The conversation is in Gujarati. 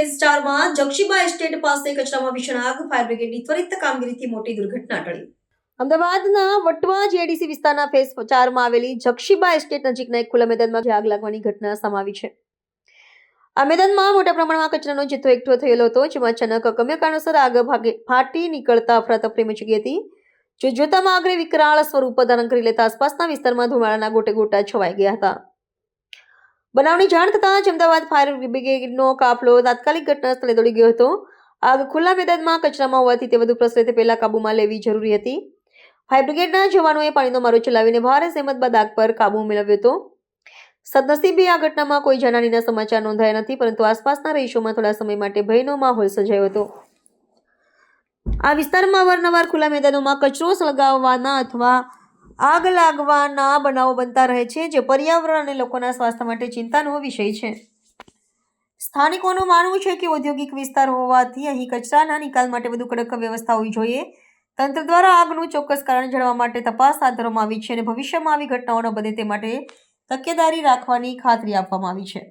વિસ્તારમાં જક્ષીબા એસ્ટેટ પાસે કચરામાં ભીષણ આગ ફાયર બ્રિગેડની ત્વરિત કામગીરીથી મોટી દુર્ઘટના ટળી. અમદાવાદના વટવા જેડીસી વિસ્તારના ફેઝ ચારમાં આવેલી જક્ષીબા એસ્ટેટ નજીકના એક ખુલ્લા મેદાનમાં આગ લાગવાની ઘટના સમાવી છે. આ મેદાનમાં મોટા પ્રમાણમાં કચરાનો જથ્થો એકઠો થયેલો હતો, જેમાં અચાનક અગમ્ય કારણોસર આગ ભાગે, ફાટી નીકળતા અફરાતફરી મચી ગઈ હતી. જો જોતામાં આગળ વિકરાળ સ્વરૂપ ધારણ કરી લેતા આસપાસના વિસ્તારમાં ધુમાડાના ગોટે ગોટા છવાઈ ગયા હતા. બનાવની જાણ થતાં જ અમદાવાદ ફાયર બ્રિગેડનો કાફલો તાત્કાલિક ઘટના સ્થળે દોડી ગયો હતો. આગ ખુલ્લા મેદાનમાં, કચરામાં હોવાથી તે વધુ પ્રસરે તે પહેલા કાબૂમાં લેવી જરૂરી હતી. ફાયર બ્રિગેડના જવાનોએ પાણીનો મારો ચલાવીને ભારે સહેમત બાદ આગ પર કાબૂ મેળવ્યો હતો. સદનસીબે આ ઘટનામાં કોઈ જાનહાનીના સમાચાર નોંધાયા નથી, પરંતુ આસપાસના રહીશોમાં થોડા સમય માટે ભયનો માહોલ સર્જાયો હતો. આ વિસ્તારમાં અવારનવાર ખુલ્લા મેદાનોમાં કચરો સળગાવવાના અથવા આગ લાગવાના બનાવો બનતા રહે છે, જે પર્યાવરણ અને લોકોના સ્વાસ્થ્ય માટે ચિંતાનો વિષય છે. સ્થાનિકોનું માનવું છે કે ઔદ્યોગિક વિસ્તાર હોવાથી અહીં કચરાના નિકાલ માટે વધુ કડક વ્યવસ્થા હોવી જોઈએ. તંત્ર દ્વારા આગનું ચોક્કસ કારણ જાણવા માટે તપાસ હાથ ધરવામાં આવી છે અને ભવિષ્યમાં આવી ઘટનાઓ બને તે માટે તકેદારી રાખવાની ખાતરી આપવામાં આવી છે.